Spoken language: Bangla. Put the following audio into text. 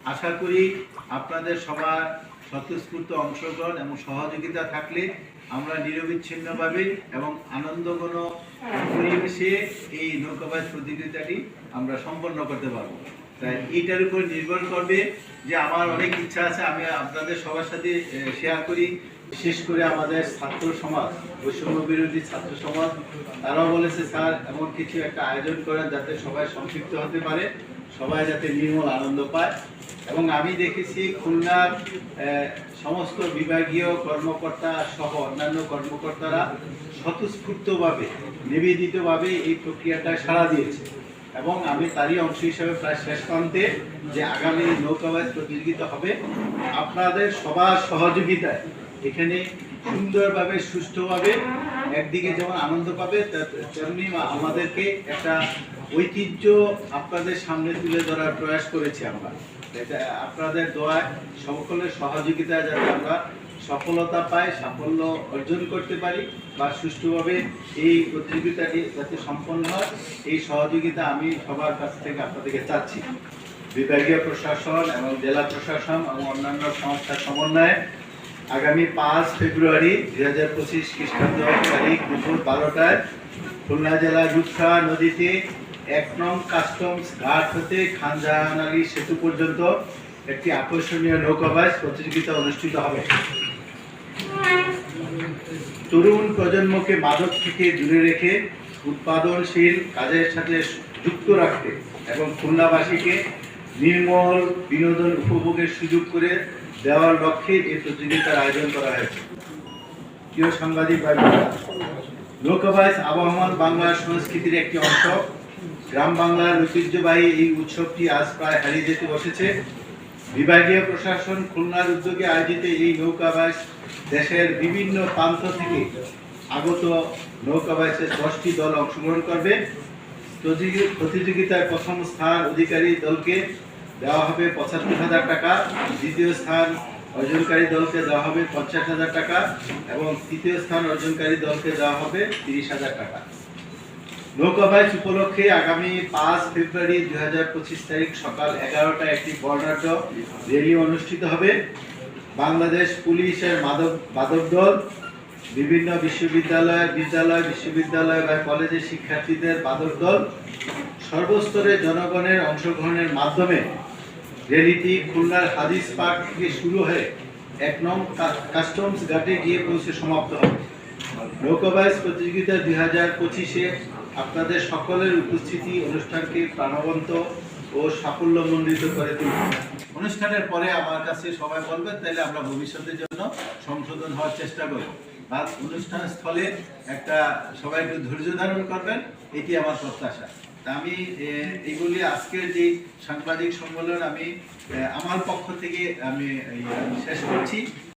আশা করি আপনাদের সবার স্বতঃস্ফূর্ত অংশগ্রহণ এবং সহযোগিতা থাকলে আমরা নিরবিচ্ছিন্নভাবে এবং আনন্দঘন পরিবেশে এই নৌকাবাজ প্রতিযোগিতাটি আমরা সম্পন্ন করতে পারব। তাই এইটার উপর নির্ভর করবে যে আমার অনেক ইচ্ছা আছে, আমি আপনাদের সবার সাথে শেয়ার করি। বিশেষ করে আমাদের ছাত্র সমাজ, বৈষম্য বিরোধী ছাত্র সমাজ, তারাও বলেছে, স্যার, এমন কিছু একটা আয়োজন করেন যাতে সবাই সম্পৃক্ত হতে পারে। সবাই যাতে নির্মল আনন্দ পায়। এবং আমি দেখেছি খুলনার সমস্ত বিভাগীয় কর্মকর্তা সহ অন্যান্য কর্মকর্তারা স্বতঃস্ফূর্তভাবে, নিবেদিতভাবে এই প্রক্রিয়াটা সাড়া দিয়েছে। এবং আমি তারই অংশ হিসাবে প্রায় শেষ প্রান্তে যে আগামী নৌকাবাজ প্রতিযোগিতা হবে, আপনাদের সবার সহযোগিতায় এখানে সুন্দরভাবে, সুষ্ঠুভাবে একদিকে যেমন আনন্দ পাবে তেমনি আমাদেরকে একটা ঐতিহ্য আপনাদের সামনে তুলে ধরার প্রয়াস করেছি আমরা। এটা আপনাদের দোয়ায় সকলের সহযোগিতায় যাতে আমরা সফলতা পাই, সাফল্য অর্জন করতে পারি বা সুষ্ঠুভাবে এই প্রতিযোগিতাটি যাতে সম্পন্ন হয়, এই সহযোগিতা আমি সবার কাছ থেকে আপনাদেরকে চাচ্ছি। বিভাগীয় প্রশাসন এবং জেলা প্রশাসন এবং অন্যান্য সংস্থার সমন্বয়ে আগামী পাঁচ ফেব্রুয়ারি দুই হাজার পঁচিশ খ্রিস্টাব্দ তারিখ দুপুর বারোটায় খুলনা জেলা রূপসা নদীতে এক নং কাস্টমস ঘাট হতে খানজাহান আলী সেতু পর্যন্ত একটি আকর্ষণীয় নৌকাবাস প্রতিযোগিতা অনুষ্ঠিত হবে। তরুণ প্রজন্মকে মাদক থেকে দূরে রেখে উৎপাদনশীল কাজের সাথে যুক্ত রাখতে এবং খুলনাবাসীকে নির্মল বিনোদন উপভোগের সুযোগ করে দেওয়ার লক্ষ্যে এই প্রতিযোগিতার আয়োজন করা হয়েছে। প্রিয় সাংবাদিক ভাইরা লোকবাস আবহমান বাংলার সংস্কৃতির একটি অংশ। গ্রাম বাংলার ঐতিহ্যবাহী এই উৎসবটি আজ প্রায় হারিয়ে যেতে বসেছে। বিভাগীয় প্রশাসন খুলনার উদ্যোগে আয়োজিত এই নৌকাবাস দেশের বিভিন্ন প্রান্ত থেকে আগত নৌকাবাসের দশটি দল অংশগ্রহণ করবে। প্রতিযোগি- প্রতিযোগিতায় প্রথম স্থান অধিকারী দলকে দেওয়া হবে পঁচাত্তর হাজার টাকা। দ্বিতীয় স্থান অর্জনকারী দলকে দেওয়া হবে পঞ্চাশ হাজার টাকা এবং তৃতীয় স্থান অর্জনকারী দলকে দেওয়া হবে তিরিশ হাজার টাকা। নৌকাবাস উপলক্ষে আগামী পাঁচ ফেব্রুয়ারি দুই হাজার পঁচিশ তারিখ সকাল এগারোটায় একটি বর্ণাঢ্য র্যালি অনুষ্ঠিত হবে। বাংলাদেশ পুলিশের মাদক মাদক দল, বিভিন্ন বিশ্ববিদ্যালয়, বিদ্যালয়, বিশ্ববিদ্যালয় বা কলেজের শিক্ষার্থীদের মাদক দল সর্বস্তরের জনগণের অংশগ্রহণের মাধ্যমে র্যালিটি খুলনার হাদিস পার্ক থেকে শুরু হয়ে এক নং কাস্টমস ঘাটে গিয়ে পৌঁছে সমাপ্ত হবে। নৌকাবাস প্রতিযোগিতা দুই হাজার পঁচিশে আপনাদের সকলের উপস্থিতি অনুষ্ঠানকে প্রাণবন্ত ও সাফল্যমণ্ডিত করে তুলবে অনুষ্ঠানের পরে আমার কাছে সবাই বলবেন, তাহলে আমরা ভবিষ্যতের জন্য সংশোধন হওয়ার চেষ্টা করব। বা অনুষ্ঠান স্থলে একটা সবাই একটু ধৈর্য ধারণ করবেন, এটি আমার প্রত্যাশা। তা আমি এইগুলি আজকের যে সাংবাদিক সম্মেলন আমি আমার পক্ষ থেকে আমি শেষ করছি।